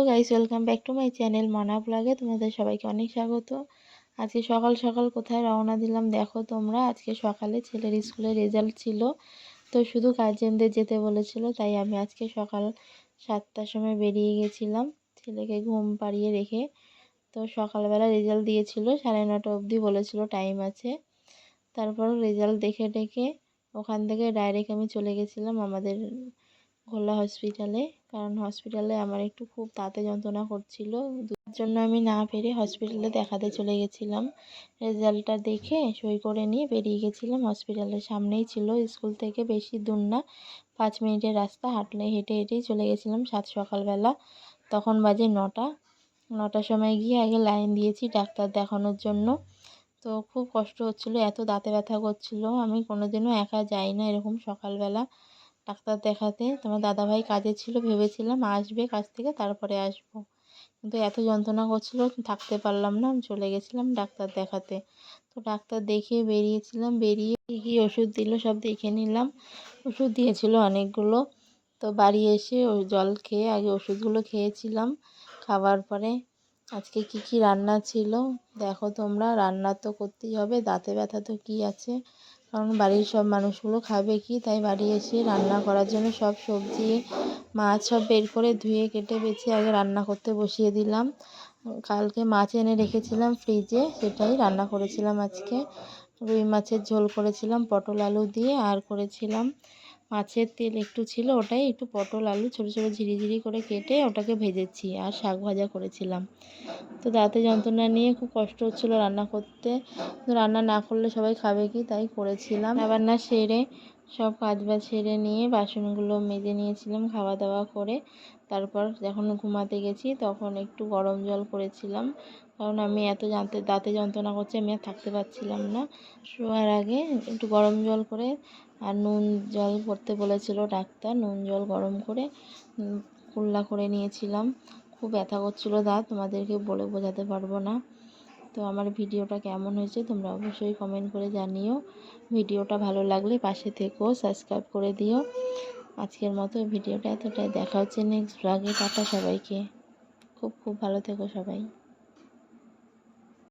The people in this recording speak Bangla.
Hello guys, welcome back to my channel Mona ব্লগে। তোমাদের সবাইকে অনেক স্বাগত। আজকে সকাল সকাল কোথায় রওনা দিলাম দেখো তোমরা। আজকে সকালে ছেলের স্কুলে রেজাল্ট ছিল। তো শুধু গার্জেনদের যেতে বলেছিল, তাই আমি আজকে সকাল সাতটার সময় বেরিয়ে গেছিলাম ছেলেকে ঘুম পাড়িয়ে রেখে। তো সকালবেলা রেজাল্ট দিয়েছিল, সাড়ে নটা অবধি বলেছিল টাইম আছে। তারপর রেজাল্ট দেখে ডেকে ওখান থেকে ডাইরেক্ট আমি চলে গেছিলাম আমাদের ঘোলা হসপিটালে কারণ হসপিটালে আমার একটু খুব দাঁতে যন্ত্রণা করছিল। তার জন্য আমি না পেরে হসপিটালে দেখাতে চলে গেছিলাম। রেজাল্টটা দেখে সই করে নিয়ে বেরিয়ে গেছিলাম। হসপিটালের সামনেই ছিল। স্কুল থেকে বেশি দূর না। পাঁচ মিনিটের রাস্তা। হাঁটলে হেঁটে হেঁটেই চলে গেছিলাম সাত সকালবেলা। তখন বাজে নটা। নটার সময় গিয়ে আগে লাইন দিয়েছি ডাক্তার দেখানোর জন্য। তো খুব কষ্ট হচ্ছিল। এত দাঁতে ব্যথা করছিল। আমি কোনোদিনও একা যাই না এরকম সকালবেলা। ডাক্তার দেখাতে। তোমার দাদাভাই কাজে ছিল, ভেবেছিলাম আসবে কাজ থেকে, তারপরে আসব। কিন্তু এত যন্ত্রণা করছিল, থাকতে পারলাম না, আমি চলে গেছিলাম ডাক্তার দেখাতে। তো ডাক্তার দেখিয়ে বেরিয়েছিলাম, বেরিয়ে কী কী ওষুধ দিল সব দেখে নিলাম। ওষুধ দিয়েছিল অনেকগুলো। তো বাড়ি এসে ওই জল খেয়ে আগে ওষুধগুলো খেয়েছিলাম খাবার পরে আজকে কি কি রান্না ছিল? দেখো তোমরা, রান্না তো করতেই হবে। দাঁতে ব্যথা তো কী আছে? কারণ বাড়ির সব মানুষগুলো খাবে কি? তাই বাড়ি এসে রান্না করার জন্য সব সবজি, মাছ সব বের করে ধুয়ে, কেটে, বেছে আগে রান্না করতে বসিয়ে দিলাম। কালকে মাছ এনে রেখেছিলাম ফ্রিজে সেটাই রান্না করেছিলাম আজকে। রুই মাছের ঝোল করেছিলাম, পটল আলু দিয়ে, আর করেছিলাম মাছের তেল একটু ছিল ওটাই, একটু পটল, আলু ছোটো ছোটো ঝিরিঝিরি করে কেটে ওটাকে ভেজেছি আর শাক ভাজা করেছিলাম। তো দাঁতে যন্ত্রণা নিয়ে খুব কষ্ট হচ্ছিল রান্না করতে। রান্না না করলে সবাই খাবে কি? তাই করেছিলাম। রান্না সেরে সব কাজ বাজ সেরে নিয়ে বাসনগুলো মেজে নিয়েছিলাম খাওয়া দাওয়া করে। তারপর যখন ঘুমাতে গেছি তখন একটু গরম জল করেছিলাম। কারণ আমি এত জানতে, দাঁতে যন্ত্রণা করছে আমি আর থাকতে পারছিলাম না। শোয়ার আগে একটু গরম জল করে আর নুন জল করতে বলেছিল ডাক্তার, নুন জল গরম করে কুল্লা করে নিয়েছিলাম। খুব ব্যথা করছিল দাঁত, তোমাদেরকে বলে বোঝাতে পারব না। তো আমার ভিডিওটা কেমন হয়েছে তোমরা অবশ্যই কমেন্ট করে জানিও। ভিডিওটা ভালো লাগলে পাশে থেকো সাবস্ক্রাইব করে দিও। আজকের মতো ভিডিওটা এতটাই। দেখা হচ্ছে নেক্সট ব্লগে টাটা সবাইকে। খুব খুব ভালো থেকো সবাই।